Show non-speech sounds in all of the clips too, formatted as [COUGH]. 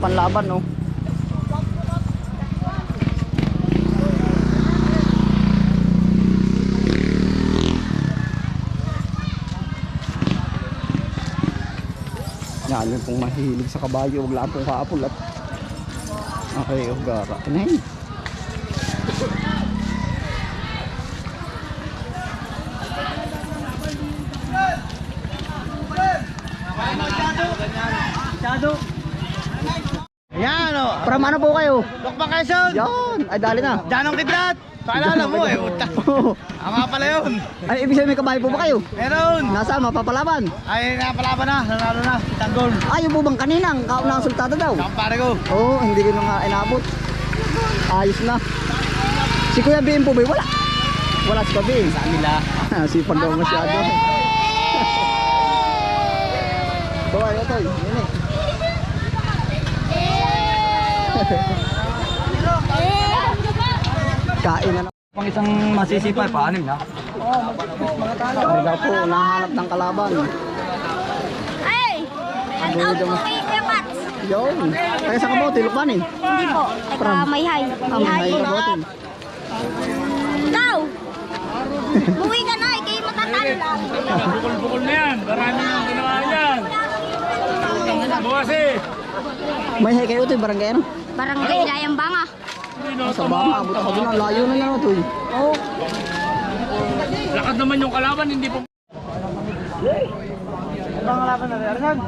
panlaban, no. Yan, yung pong mahilig sa kabayo, wag lang pong kaapol at Okay, oh, gara. Kinahin. Yan o. From Lokma Quezon. Yan, ay dali na. Janong Kidlat. Paalala mo eh. Uta. Ang nga pala yun. ay, ibig sabihin may kabayo po ba kayo? Meron. Nasaan, mapapalaban? Ay, napalaban na. Nanalo na. Tanggol. Ay, yung po bang kanina, ang kaunang sultado daw? Kampare ko. Oo, oh, hindi ko nga inabot. Ayos na. Si Kuya BM po ba? Wala. Wala si Kuya BM. Sa nila. Sipag daw masyado. Toy, [LAUGHS] ito, yun [LAUGHS] [LAUGHS] Kain na na. Pang isang masisipay, paanim na. Kami daw po, nahanap ng kalaban. Ay! Shout out po kay Kuya Pats. Yun. Kaya sa kabote, lukmanin. Hindi po. Taga Mayhay. Ang may kabote. Ikaw! Buwi ka na. Kayo matatalo lang. Bukol-bukol na yan. Marami yung ginawa yan. Bukas eh. May hay kayo ito, barangay ano? Barangay Layang Banga. Sa bama, abot ako doon. Ang layo na yan ito. Oo. Lakad naman yung kalaban, hindi po. Ang laban na rin. Arnan.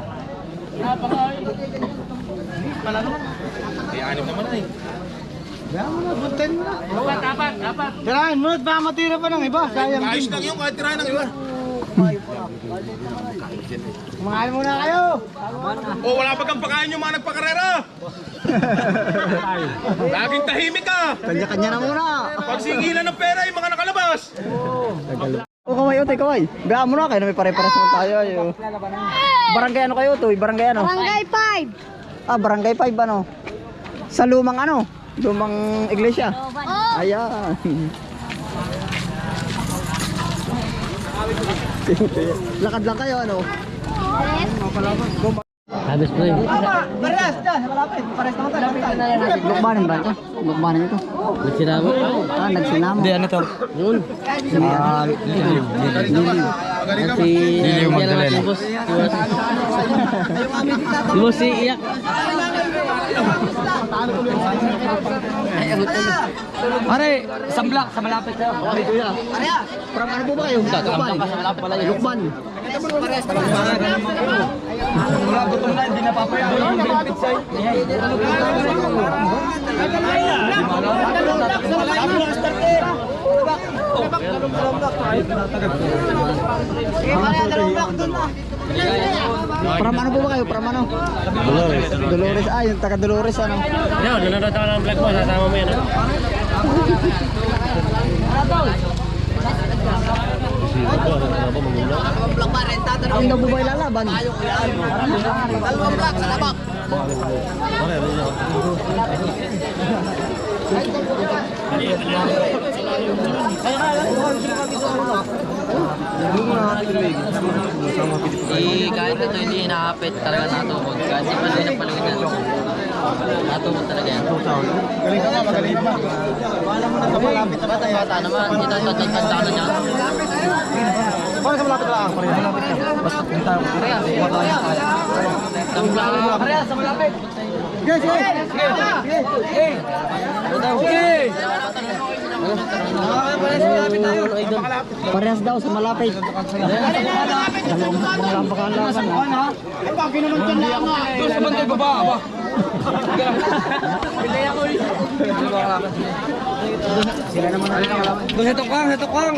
Kaya mo na, buntin mo na. Dapat, dapat, dapat. Tirahin mo na, baka matira pa ng iba. Sayang din. lang yung kahit tirahan ng iba. Kumain muna kayo. O wala pa kang pakain yung mga nagpakarera. [LAUGHS] Laging tahimik ka. Kanya-kanya na muna. Pagsingilan ng pera yung mga nakalabas. O kaway, otoy, kaway. Gaan mo na, kayo na may pare-pares naman tayo. Ayo. Barangay ano kayo, toy? Barangay ano? Barangay 5. Ah, barangay 5 ano? Sa lumang ano? Lumang iglesia. Oh. Ayan. Lakad lang kayo ano? Parehas dyan, malapit. Parehas naman tayo. Lukbanin ba ito? Lukbanin ito? Nagsinamo? Ah, nagsinamo. Hindi, ano to? Yun. Ah, liliw. Liliw. Si... Liliw Magdalena. Boss si Iyak. Pare, isang block sa malapit sa'yo. Okay, kuya. From ano po ba kayo? Lukban. Lukban. Wala gutom na, hindi napapayaw. Yung malapit sa'yo. From ano po ba kayo? From ano? Dolores. Dolores. Ah, yung taga Dolores ano? Yan, nanonood ako ng vlog mo. Sasama mo yan. Ano? Ang daw ba ilalaban? Eh, kahit ito hindi inaapit talaga natukod. Kasi pala yung napalugin yan. Natukod talaga yan. Galing ka nga, magaling ka. Wala mo na sa malapit na bata. Bata naman, hindi tayo tatanda niya. Paano sa malapit lang? Parehas. Malapit ka. Basta punta. Parehas. Parehas sa malapit. Sige, sige. Sige. Sige. Sige. Sige. Parehas daw sa malapit. Dalawang dalawang pakalaban. ah. Doon sa baba. Aba. Sila naman ang kalaban. Doon sa tukwang, sa tukwang.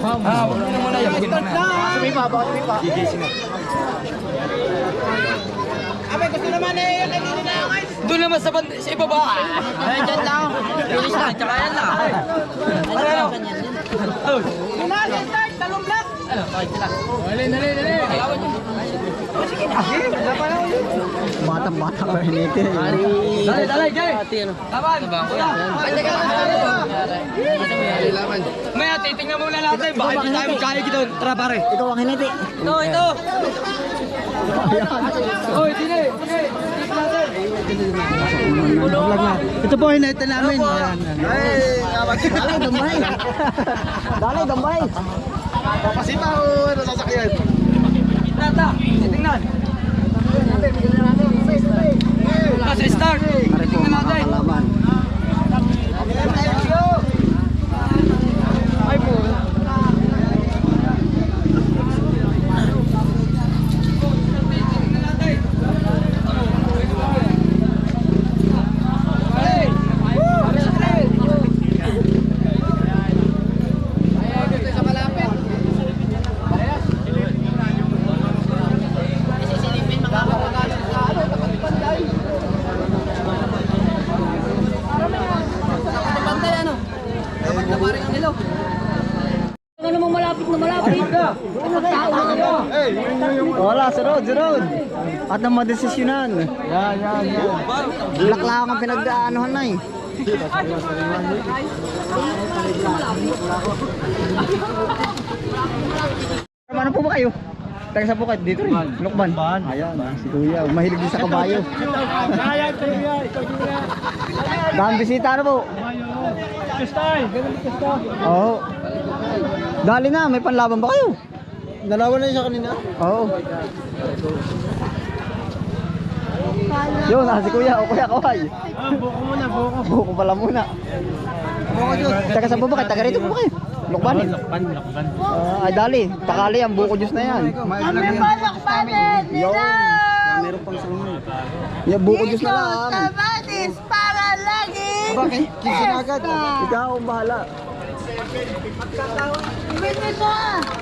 Ah, wala na muna yan. Sumipa, baka sumipa. Abe, gusto naman eh, kanina na ako. Doon naman sa bantay, sa ibaba. Ay, dyan lang. Bilis lang, tsaka yan lang. Ano? Batang bata pa hiniti. Dali, dali, dali. Laban. Maya, titingnan muna natin. Baka hindi tayo magkahig doon. Tara pare. Ikaw ang hiniti. Ito, ito. Oy, dili. Vlog na. Ito po hinahita namin. Ayan. Ay, dali, dambay. Dali, dambay. Papasita o ano sasakyan? Kasi start. Pare po, makakalaban. Ano mo malapit na malapit? Tao na kayo. Wala, sunod, sunod. At ang madesisyonan. Yan, yan, yan. Black lang ang pinag-aanuhan na eh. Ano po ba kayo? Taga sa Bukit, dito rin. Lukban. Ayan, si Kuya. Mahilig din sa kabayo. Kaya, kuya. Ikaw kuya. Dahil bisita ano po? Kustay. Ganun kustay. Oo. Dali na, may panlaban ba kayo? Nalawan na siya kanina. Oo. Yun, ah, si Kuya. O Kuya Kaway. Ah, buko muna, buko. Buko pala muna. Buko Diyos. Taga sa Bukit, taga rito po ba kayo? Lukban. Lakban, lakban. Ah, ay dali, pakali ang buko juice na yan. Kami palakpanin nila. Meron pang sangon. Yung buko juice na lang. Tabatis para lagi. Bakit? Kisa na agad. Ikaw ang bahala.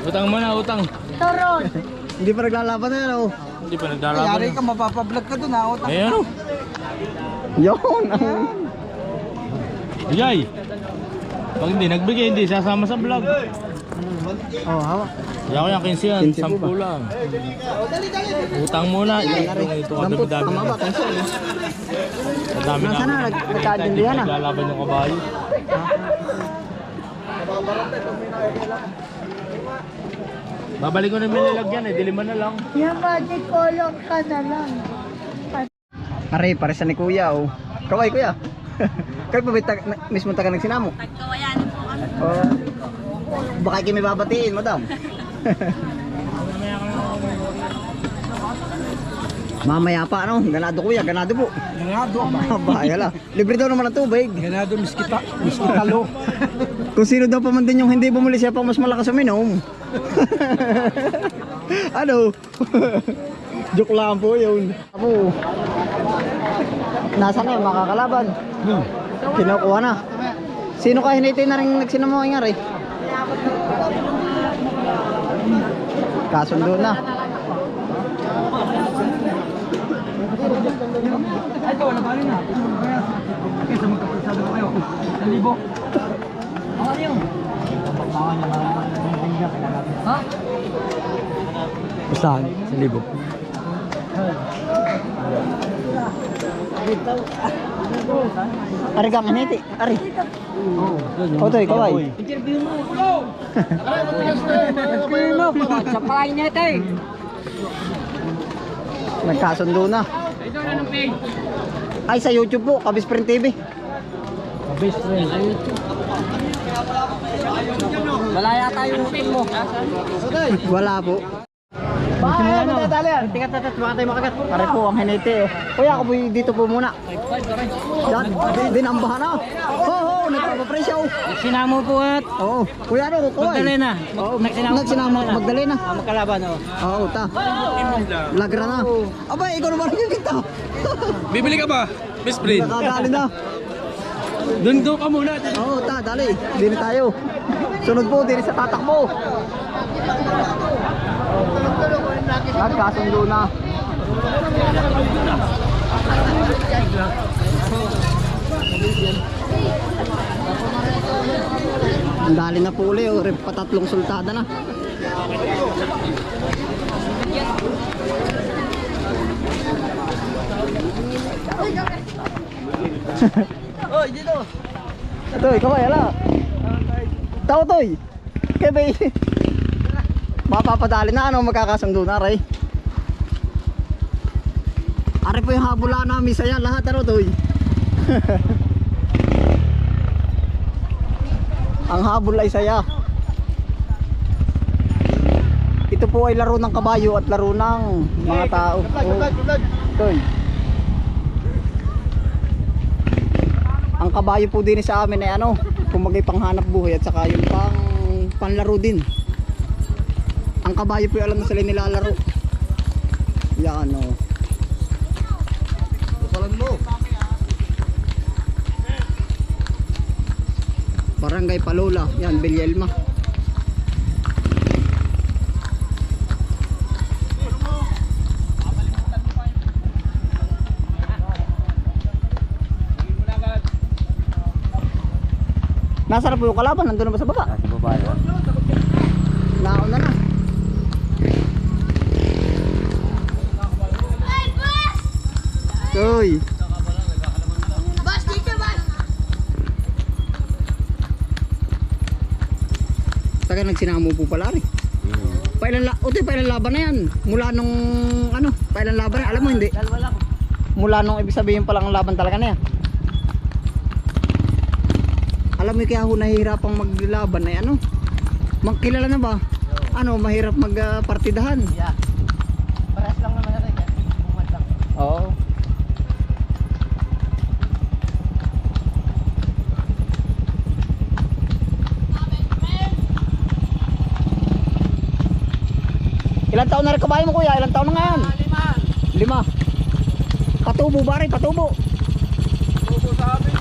Utang mo na, utang. Turon. Hindi pa naglalaban na yan oh. Hindi pa naglalaban. Yari ka, mapapablog ka dun ha. Utang. Eh ano? Yun. Jay! Pag hindi nagbigay, hindi sasama sa vlog. oh, hawa. Kaya ko yung 15 yan, 15 po 10 lang. Utang muna, ito ito ang Dampot, dami-dami tama na. ba? Tension. eh. Ang dami Nasaan na? Nag- nagkaintindihan na? Naglalaban yung kabayo. Babalik ko na yung nilalagyan eh, diliman na lang. Yung magic color ka na lang. Aray, pare sa ni Kuya oh. Kaway Kuya. [LAUGHS] Kayo pa na, mismo taga nagsinamo? Nagkawayanin po kami. Oh. Baka may babatiin, madam. [LAUGHS] Mamaya pa ano, ganado kuya, ganado po. Ganado ba? Aba, ayala. Libre daw naman ang tubig. Ganado, miskita. Miskitalo. Kung sino daw pa man din yung hindi bumuli siya pang mas malakas uminom. ano? Joke lang po yun. Apo. Nasaan na yung makakalaban? Kinukuha na. Sino ka hiniti na rin nagsinamo nga rin? Kasundo na. Ito, nabali na. Kaya sa magkapasado ko kayo. Ang libo. Ano yun? Ha? Saan? Sa libo. Ari kang hiniti. Ari. Oh, Otoy, kaway. Interview mo. Interview mo. Sa palay niya eh. Nagkasundo na. Ay, sa YouTube po, Kabis Print TV. Best friend. Wala yata yung hotel mo. Wala po. Bakit mo tatali yan? Tingkat tatat, baka tayo makagat. Pare po, ang hiniti. oh. Kuya, ako po dito po muna. Yan, din- dinambahan na. Oo, oh, oh, nagpapapresya oh. Sinamo po at Oo. Kuya, ano, kukuha. Magdalena. Oo, Nagsinama- nagsinama. Magdalena. makalaban oh. Oo, ta. Lagra na. Aba, ikaw naman yung kita. Bibili ka ba? Best friend. Nakadali na. Doon doon ka muna. Oo, ta, dali. Dili tayo. Sunod po, dili sa tatak mo. Nagkasundo na. Ang dali na po uli, oh. Patatlong sultada na. Oy, [LAUGHS] dito. Ito, ikaw ay, ala. Tao, toy. Kaya ba Mapapadali na, ano, magkakasundo na, Ray. Ari po yung habula namin saya lahat ano to. [LAUGHS] Ang habol ay saya. Ito po ay laro ng kabayo at laro ng mga tao. Toy. Ang kabayo po din sa amin ay ano, kumagay panghanap buhay at saka yung pang panlaro din. Ang kabayo po ay alam na sila nilalaro. Yan o. Barangay Palola. Yan, Bilyelma. Nasaan na po yung kalaban? Nandun na ba sa baba? Sa baba yun. Naon na na. Ay, boss! Uy. Nagsinamo po pala rin. Pailan la Utoy, pailan laban na yan. Mula nung ano, pailan laban na. Alam mo hindi. Mula nung ibig sabihin palang laban talaga na yan. Alam mo kaya ako nahihirapang maglaban ay ano? Magkilala na ba? Ano, mahirap magpartidahan. Yeah. Parehas lang naman natin. Bumad lang. Oo. Ilan taon na rin kabayo mo kuya? Ilan taon na nga yan? Lima. Lima. Patubo ba rin? Patubo. Tubo sa amin.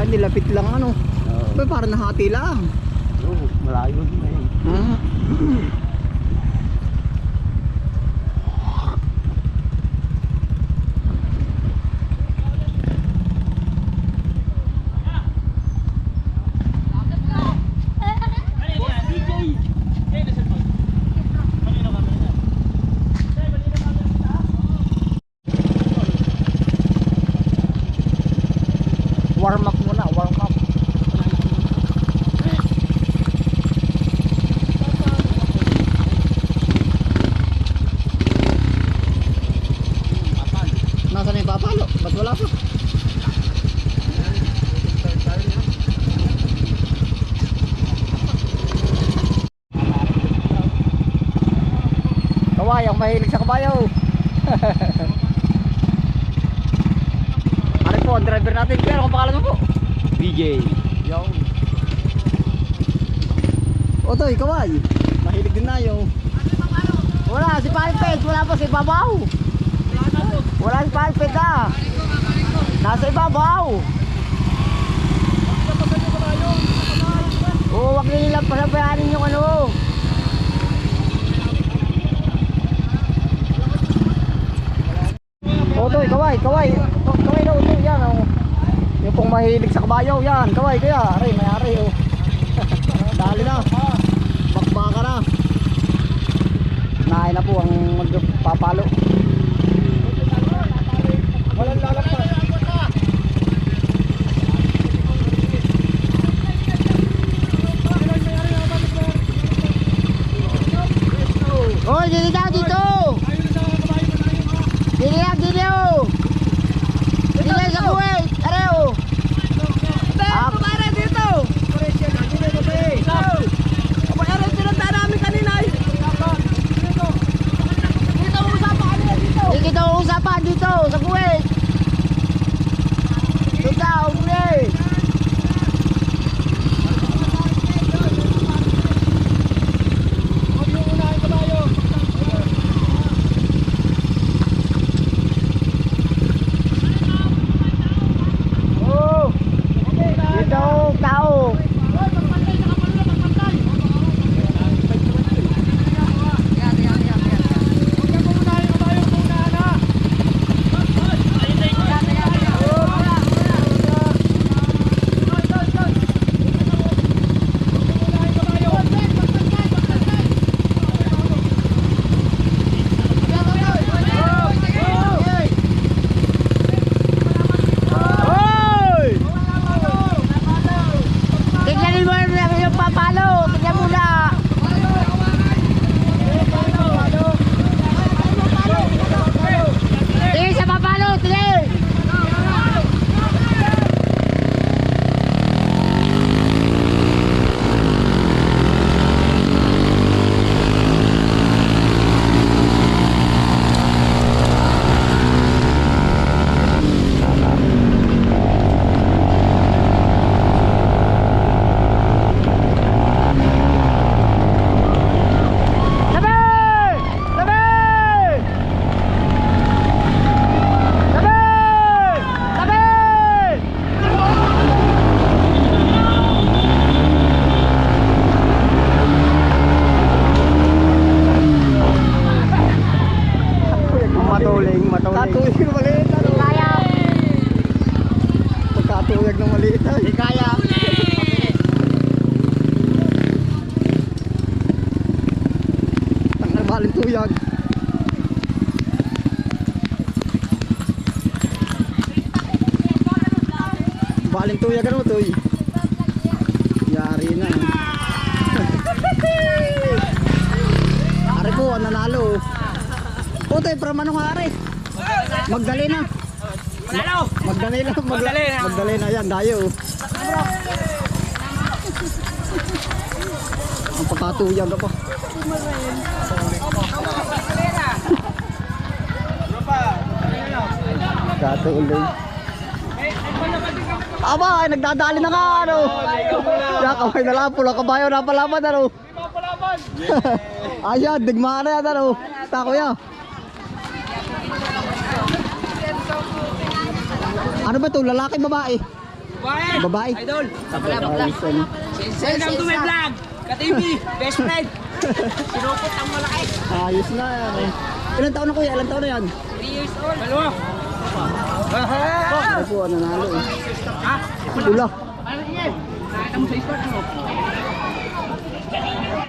Ay, nilapit lang ano. Ba, nahati lang. Oo, malayo din na yun. Ah. warm up muna, warm up. Nasaan yung papalo? Ba't wala pa? Kaway, ang kabayaw. Ano [LAUGHS] po, ang driver natin. Pero kung pangalan mo po? BJ. Yo. Otoy, kaway. Mahilig din na yung. Wala, si Palpet. Wala pa si Babaw. Wala si Palpet ah. Nasa ibabaw. Oo, wag nilang pasabayanin yung ano. Otoy, kaway, kaway. Kaway na, otoy. Yan, oh. Yung pong mahilig sa kabayo, yan. Kaway, kaya. Aray, may ari, oh. [LAUGHS] Dali na. Bakbaka na. Nahay na po ang magpapalo. Walang lalagpas. Hoy, dili daw dito. Dili daw, dili daw. Dili sa buhay. Areo. Ah, Para dito. Abay, aray, pinunta namin kanina eh. Dito, usapan kanina dito. Hindi kita usapan dito sa buhay. Dito, umuli. Balintuyag ano to eh. Yari na. [LAUGHS] Ari ang nanalo. Putoy, from anong ari? Magdalena. Manalo! Magdalena. Magdalena. Magdalena. Yan, dayo. Ang pagkatuyag pa. Katuloy. Aba, ay nagdadali na nga ano. Ya, kamay na lang pula kabayo na palaban ano. Ayan, digmaan na yan ano. Tako ya. Ano ba to? Lalaki, babae? Babae! Babae. Idol! Ayos, ano. Welcome to my vlog! Ka-TV! Best friend! [LAUGHS] Sinupot ang malaki! Ayos na yan eh. Ilan taon na kuya? Ilan taon na yan? 3 years old! Dalawa! Ano po, nanalo eh. Ha? Pula. Ano yan? Nakita mo sa sport ano?